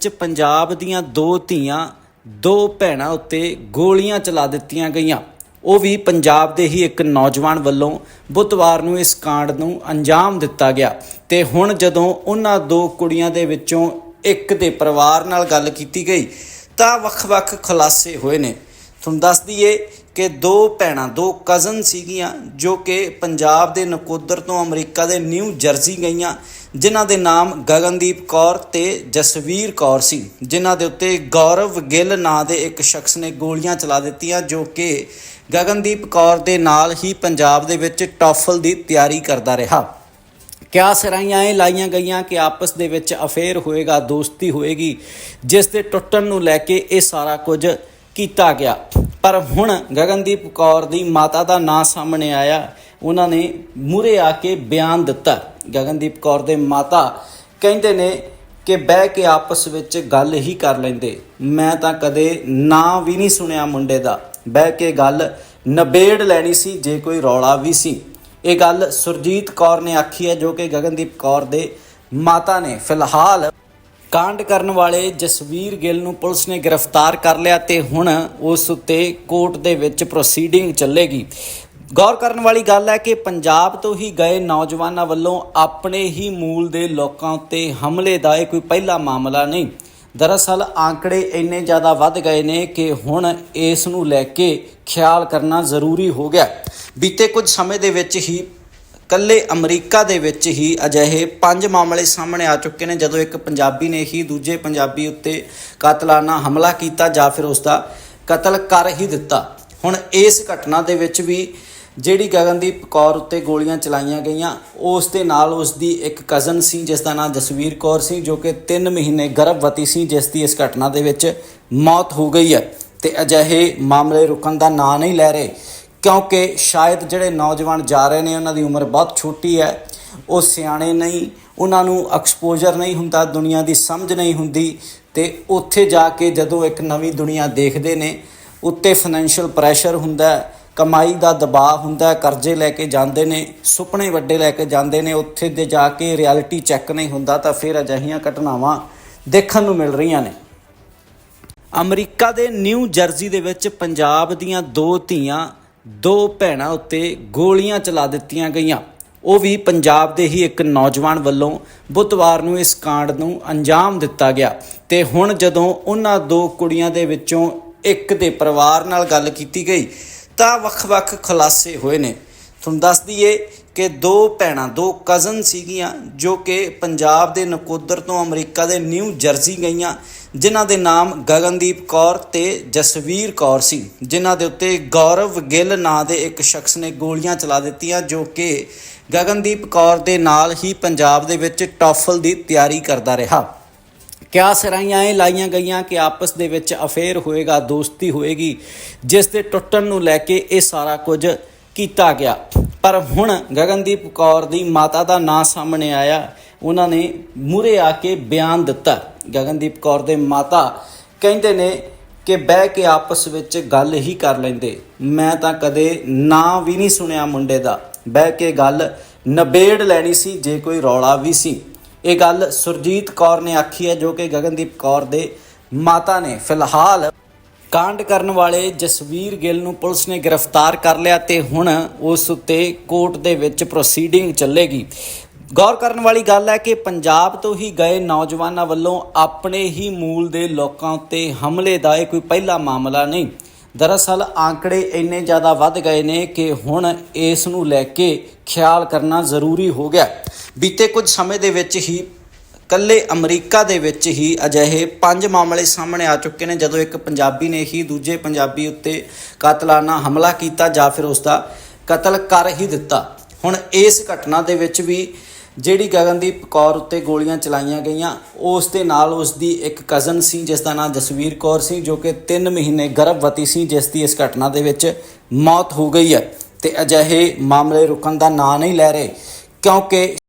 ਚ ਪੰਜਾਬ ਦੀਆਂ ਦੋ ਧੀਆਂ, ਦੋ ਭੈਣਾਂ ਉੱਤੇ ਗੋਲੀਆਂ ਚਲਾ ਦਿੱਤੀਆਂ ਗਈਆਂ। ਉਹ ਵੀ ਪੰਜਾਬ ਦੇ ਹੀ ਇੱਕ ਨੌਜਵਾਨ ਵੱਲੋਂ ਬੁੱਧਵਾਰ ਨੂੰ ਇਸ ਕਾਂਡ ਨੂੰ ਅੰਜਾਮ ਦਿੱਤਾ ਗਿਆ। ਤੇ ਹੁਣ ਜਦੋਂ ਉਹਨਾਂ ਦੋ ਕੁੜੀਆਂ ਦੇ ਵਿੱਚੋਂ ਇੱਕ ਦੇ ਪਰਿਵਾਰ ਨਾਲ ਗੱਲ ਕੀਤੀ ਗਈ, ਤਾਂ ਵੱਖ-ਵੱਖ ਖੁਲਾਸੇ ਹੋਏ ਨੇ। ਤੁਹਾਨੂੰ ਦੱਸ ਦਈਏ ਕਿ ਦੋ ਭੈਣਾਂ, ਦੋ ਕਜ਼ਨ ਸੀਗੀਆਂ ਜੋ ਕਿ ਪੰਜਾਬ ਦੇ ਨਕੋਦਰ ਤੋਂ ਅਮਰੀਕਾ ਦੇ ਨਿਊ ਜਰਸੀ ਗਈਆਂ, ਜਿਨ੍ਹਾਂ ਦੇ ਨਾਮ ਗਗਨਦੀਪ ਕੌਰ ਤੇ ਜਸਵੀਰ ਕੌਰ ਸੀ, ਜਿਨ੍ਹਾਂ ਦੇ ਉੱਤੇ ਗੌਰਵ ਗਿੱਲ ਨਾਂ ਦੇ ਇੱਕ ਸ਼ਖਸ ਨੇ ਗੋਲੀਆਂ ਚਲਾ ਦਿੱਤੀਆਂ ਜੋ ਕਿ ਗਗਨਦੀਪ ਕੌਰ ਦੇ ਨਾਲ ਹੀ ਪੰਜਾਬ ਦੇ ਵਿੱਚ ਟੌਫਲ ਦੀ ਤਿਆਰੀ ਕਰਦਾ ਰਿਹਾ। ਕਿਆ ਸਰਾਈਆਂ ਇਹ ਲਾਈਆਂ ਗਈਆਂ ਕਿ ਆਪਸ ਦੇ ਵਿੱਚ ਅਫੇਅਰ ਹੋਏਗਾ, ਦੋਸਤੀ ਹੋਏਗੀ, ਜਿਸ ਦੇ ਟੁੱਟਣ ਨੂੰ ਲੈ ਕੇ ਇਹ ਸਾਰਾ ਕੁਝ ਕੀਤਾ ਗਿਆ। ਪਰ ਹੁਣ ਗਗਨਦੀਪ ਕੌਰ ਦੀ ਮਾਤਾ ਦਾ ਨਾਂ ਸਾਹਮਣੇ ਆਇਆ। ਉਹਨਾਂ ਨੇ ਮੂਰੇ ਆ ਕੇ ਬਿਆਨ ਦਿੱਤਾ। ਗਗਨਦੀਪ ਕੌਰ ਦੇ ਮਾਤਾ ਕਹਿੰਦੇ ਨੇ ਕਿ ਬਹਿ ਕੇ ਆਪਸ ਵਿੱਚ ਗੱਲ ਹੀ ਕਰ ਲੈਂਦੇ। ਮੈਂ ਤਾਂ ਕਦੇ ਨਾਂ ਵੀ ਨਹੀਂ ਸੁਣਿਆ ਮੁੰਡੇ ਦਾ। ਬਹਿ ਕੇ ਗੱਲ ਨਬੇੜ ਲੈਣੀ ਸੀ, ਜੇ ਕੋਈ ਰੌਲਾ ਵੀ ਸੀ। ਇਹ ਗੱਲ ਸੁਰਜੀਤ ਕੌਰ ਨੇ ਆਖੀ ਹੈ, ਜੋ ਕਿ ਗਗਨਦੀਪ ਕੌਰ ਦੇ ਮਾਤਾ ਨੇ। ਫਿਲਹਾਲ ਕਾਂਡ ਕਰਨ ਵਾਲੇ ਜਸਵੀਰ ਗਿੱਲ ਨੂੰ ਪੁਲਿਸ ਨੇ ਗ੍ਰਿਫਤਾਰ ਕਰ ਲਿਆ ਤੇ ਹੁਣ ਉਸ ਉੱਤੇ ਕੋਰਟ ਦੇ ਵਿੱਚ ਪ੍ਰੋਸੀਡਿੰਗ ਚੱਲੇਗੀ। ਗੌਰ ਕਰਨ ਵਾਲੀ ਗੱਲ ਹੈ ਕਿ ਪੰਜਾਬ ਤੋਂ ਹੀ ਗਏ ਨੌਜਵਾਨਾਂ ਵੱਲੋਂ ਆਪਣੇ ਹੀ ਮੂਲ ਦੇ ਲੋਕਾਂ ਉੱਤੇ ਹਮਲੇ ਦਾ ਇਹ ਕੋਈ ਪਹਿਲਾ ਮਾਮਲਾ ਨਹੀਂ। ਦਰਅਸਲ ਆંકੜੇ ਇੰਨੇ ਜ਼ਿਆਦਾ ਵੱਧ ਗਏ ਨੇ ਕਿ ਹੁਣ ਇਸ ਨੂੰ ਲੈ ਕੇ ਖਿਆਲ ਕਰਨਾ ਜ਼ਰੂਰੀ ਹੋ ਗਿਆ। ਬੀਤੇ ਕੁਝ ਸਮੇਂ ਦੇ ਵਿੱਚ ਹੀ ਕੱਲੇ ਅਮਰੀਕਾ ਦੇ ਵਿੱਚ ਹੀ ਅਜਿਹੇ ਪੰਜ ਮਾਮਲੇ ਸਾਹਮਣੇ ਆ ਚੁੱਕੇ ਨੇ, ਜਦੋਂ ਇੱਕ ਪੰਜਾਬੀ ਨੇ ਹੀ ਦੂਜੇ ਪੰਜਾਬੀ ਉੱਤੇ ਕਾਤਲਾਨਾ ਹਮਲਾ ਕੀਤਾ ਜਾਂ ਫਿਰ ਉਸ ਦਾ ਕਤਲ ਕਰ ਹੀ ਦਿੱਤਾ। ਹੁਣ ਇਸ ਘਟਨਾ ਦੇ ਵਿੱਚ ਵੀ ਜਿਹੜੀ ਗਗਨਦੀਪ ਕੌਰ ਉੱਤੇ ਗੋਲੀਆਂ ਚਲਾਈਆਂ ਗਈਆਂ, ਉਸ ਦੇ ਨਾਲ ਉਸ ਦੀ ਇੱਕ ਕਜ਼ਨ ਸੀ, ਜਿਸ ਦਾ ਨਾਮ ਜਸਵੀਰ ਕੌਰ ਸੀ, ਜੋ ਕਿ 3 ਮਹੀਨੇ ਗਰਭਵਤੀ ਸੀ, ਜਿਸ ਦੀ ਇਸ ਘਟਨਾ ਦੇ ਵਿੱਚ ਮੌਤ ਹੋ ਗਈ ਹੈ। ਤੇ ਅਜਿਹੇ ਮਾਮਲੇ ਰੁਕਣ ਦਾ ਨਾਂ ਨਹੀਂ ਲੈ ਰਹੇ। ਕਿਉਂਕਿ ਸ਼ਾਇਦ ਜਿਹੜੇ ਨੌਜਵਾਨ ਜਾ ਰਹੇ ਨੇ, ਉਹਨਾਂ ਦੀ ਉਮਰ ਬਹੁਤ ਛੋਟੀ ਹੈ। ਉਹ ਸਿਆਣੇ ਨਹੀਂ, ਉਹਨਾਂ ਨੂੰ ਐਕਸਪੋਜ਼ਰ ਨਹੀਂ ਹੁੰਦਾ, ਦੁਨੀਆ ਦੀ ਸਮਝ ਨਹੀਂ ਹੁੰਦੀ ਤੇ ਉੱਥੇ ਜਾ ਕੇ ਜਦੋਂ ਇੱਕ ਨਵੀਂ ਦੁਨੀਆ ਦੇਖਦੇ ਨੇ, ਉੱਤੇ ਫਾਈਨੈਂਸ਼ੀਅਲ ਪ੍ਰੈਸ਼ਰ ਹੁੰਦਾ ਕਮਾਈ ਦਾ ਦਬਾਅ ਹੁੰਦਾ ਕਰਜ਼ੇ ਲੈ ਕੇ ਜਾਂਦੇ ਨੇ, ਸੁਪਨੇ ਵੱਡੇ ਲੈ ਕੇ ਜਾਂਦੇ ਨੇ, ਉੱਥੇ ਦੇ ਜਾ ਕੇ ਰਿਐਲਿਟੀ ਚੈੱਕ ਨਹੀਂ ਹੁੰਦਾ ਤਾਂ ਫਿਰ ਅਜਿਹੀਆਂ ਘਟਨਾਵਾਂ ਦੇਖਣ ਨੂੰ ਮਿਲ ਰਹੀਆਂ ਨੇ। ਅਮਰੀਕਾ ਦੇ ਨਿਊ ਜਰਸੀ ਦੇ ਵਿੱਚ ਪੰਜਾਬ ਦੀਆਂ ਦੋ ਧੀਆਂ ਦੋ ਭੈਣਾਂ ਉੱਤੇ ਗੋਲੀਆਂ ਚਲਾ ਦਿੱਤੀਆਂ ਗਈਆਂ। ਉਹ ਵੀ ਪੰਜਾਬ ਦੇ ਹੀ ਇੱਕ ਨੌਜਵਾਨ ਵੱਲੋਂ ਬੁੱਧਵਾਰ ਨੂੰ ਇਸ ਕਾਂਡ ਨੂੰ ਅੰਜਾਮ ਦਿੱਤਾ ਗਿਆ ਤੇ ਹੁਣ ਜਦੋਂ ਉਹਨਾਂ ਦੋ ਕੁੜੀਆਂ ਦੇ ਵਿੱਚੋਂ ਇੱਕ ਦੇ ਪਰਿਵਾਰ ਨਾਲ ਗੱਲ ਕੀਤੀ ਗਈ ਤਾਂ ਵੱਖ-ਵੱਖ ਖੁਲਾਸੇ ਹੋਏ ਨੇ। ਤੁਹਾਨੂੰ ਦੱਸ ਦਈਏ ਕਿ ਦੋ ਭੈਣਾਂ, ਦੋ ਕਜ਼ਨ ਸੀਗੀਆਂ ਜੋ ਕਿ ਪੰਜਾਬ ਦੇ ਨਕੋਦਰ ਤੋਂ ਅਮਰੀਕਾ ਦੇ ਨਿਊ ਜਰਸੀ ਗਈਆਂ, ਜਿਨ੍ਹਾਂ ਦੇ ਨਾਮ ਗਗਨਦੀਪ ਕੌਰ ਤੇ ਜਸਵੀਰ ਕੌਰ ਸੀ, ਜਿਨ੍ਹਾਂ ਦੇ ਉੱਤੇ ਗੌਰਵ ਗਿੱਲ ਨਾਂ ਦੇ ਇੱਕ ਸ਼ਖਸ ਨੇ ਗੋਲੀਆਂ ਚਲਾ ਦਿੱਤੀਆਂ ਜੋ ਕਿ ਗਗਨਦੀਪ ਕੌਰ ਦੇ ਨਾਲ ਹੀ ਪੰਜਾਬ ਦੇ ਵਿੱਚ ਟੌਫਲ ਦੀ ਤਿਆਰੀ ਕਰਦਾ ਰਿਹਾ। ਕਿਆ ਸਰਾਈਆਂ ਇਹ ਲਾਈਆਂ ਗਈਆਂ ਕਿ ਆਪਸ ਦੇ ਵਿੱਚ ਅਫੇਅਰ ਹੋਏਗਾ, ਦੋਸਤੀ ਹੋਏਗੀ, ਜਿਸ ਦੇ ਟੁੱਟਣ ਨੂੰ ਲੈ ਕੇ ਇਹ ਸਾਰਾ ਕੁਝ ਕੀਤਾ ਗਿਆ। ਪਰ ਹੁਣ ਗਗਨਦੀਪ ਕੌਰ ਦੀ ਮਾਤਾ ਦਾ ਨਾਂ ਸਾਹਮਣੇ ਆਇਆ। ਉਹਨਾਂ ਨੇ ਮੂਰੇ ਆ ਕੇ ਬਿਆਨ ਦਿੱਤਾ। ਗਗਨਦੀਪ ਕੌਰ ਦੇ ਮਾਤਾ ਕਹਿੰਦੇ ਨੇ ਕਿ ਬਹਿ ਕੇ ਆਪਸ ਵਿੱਚ ਗੱਲ ਹੀ ਕਰ ਲੈਂਦੇ। ਮੈਂ ਤਾਂ ਕਦੇ ਨਾਂ ਵੀ ਨਹੀਂ ਸੁਣਿਆ ਮੁੰਡੇ ਦਾ। ਬਹਿ ਕੇ ਗੱਲ ਨਬੇੜ ਲੈਣੀ ਸੀ, ਜੇ ਕੋਈ ਰੌਲਾ ਵੀ ਸੀ। ਇਹ ਗੱਲ ਸੁਰਜੀਤ ਕੌਰ ਨੇ ਆਖੀ ਹੈ, ਜੋ ਕਿ ਗਗਨਦੀਪ ਕੌਰ ਦੇ ਮਾਤਾ ਨੇ। ਫਿਲਹਾਲ ਕਾਂਡ ਕਰਨ ਵਾਲੇ ਜਸਵੀਰ ਗਿੱਲ ਨੂੰ ਪੁਲਿਸ ਨੇ ਗ੍ਰਿਫਤਾਰ ਕਰ ਲਿਆ ਤੇ ਹੁਣ ਉਸ ਉੱਤੇ ਕੋਰਟ ਦੇ ਵਿੱਚ ਪ੍ਰੋਸੀਡਿੰਗ ਚੱਲੇਗੀ। ਗੌਰ ਕਰਨ ਵਾਲੀ ਗੱਲ ਹੈ ਕਿ ਪੰਜਾਬ ਤੋਂ ਹੀ ਗਏ ਨੌਜਵਾਨਾਂ ਵੱਲੋਂ ਆਪਣੇ ਹੀ ਮੂਲ ਦੇ ਲੋਕਾਂ ਉੱਤੇ ਹਮਲੇ ਦਾ ਇਹ ਕੋਈ ਪਹਿਲਾ ਮਾਮਲਾ ਨਹੀਂ। ਦਰਅਸਲ ਆંકੜੇ ਇੰਨੇ ਜ਼ਿਆਦਾ ਵੱਧ ਗਏ ਨੇ ਕਿ ਹੁਣ ਇਸ ਨੂੰ ਲੈ ਕੇ ਖਿਆਲ ਕਰਨਾ ਜ਼ਰੂਰੀ ਹੋ ਗਿਆ। ਬੀਤੇ ਕੁਝ ਸਮੇਂ ਦੇ ਵਿੱਚ ਹੀ ਕੱਲੇ ਅਮਰੀਕਾ ਦੇ ਵਿੱਚ ਹੀ ਅਜਿਹੇ ਪੰਜ ਮਾਮਲੇ ਸਾਹਮਣੇ ਆ ਚੁੱਕੇ ਨੇ, ਜਦੋਂ ਇੱਕ ਪੰਜਾਬੀ ਨੇ ਹੀ ਦੂਜੇ ਪੰਜਾਬੀ ਉੱਤੇ ਕਾਤਲਾਨਾ ਹਮਲਾ ਕੀਤਾ ਜਾਂ ਫਿਰ ਉਸ ਦਾ ਕਤਲ ਕਰ ਹੀ ਦਿੱਤਾ। ਹੁਣ ਇਸ ਘਟਨਾ ਦੇ ਵਿੱਚ ਵੀ ਜਿਹੜੀ ਗਗਨਦੀਪ ਕੌਰ ਉੱਤੇ ਗੋਲੀਆਂ ਚਲਾਈਆਂ ਗਈਆਂ, ਉਸ ਦੇ ਨਾਲ ਉਸ ਦੀ ਇੱਕ ਕਜ਼ਨ ਸੀ, ਜਿਸ ਦਾ ਨਾਮ ਜਸਵੀਰ ਕੌਰ ਸੀ, ਜੋ ਕਿ 3 ਮਹੀਨੇ ਗਰਭਵਤੀ ਸੀ, ਜਿਸ ਦੀ ਇਸ ਘਟਨਾ ਦੇ ਵਿੱਚ ਮੌਤ ਹੋ ਗਈ ਹੈ। ਤੇ ਅਜਿਹੇ ਮਾਮਲੇ ਰੁਕਣ ਦਾ ਨਾਂ ਨਹੀਂ ਲੈ ਰਹੇ, ਕਿਉਂਕਿ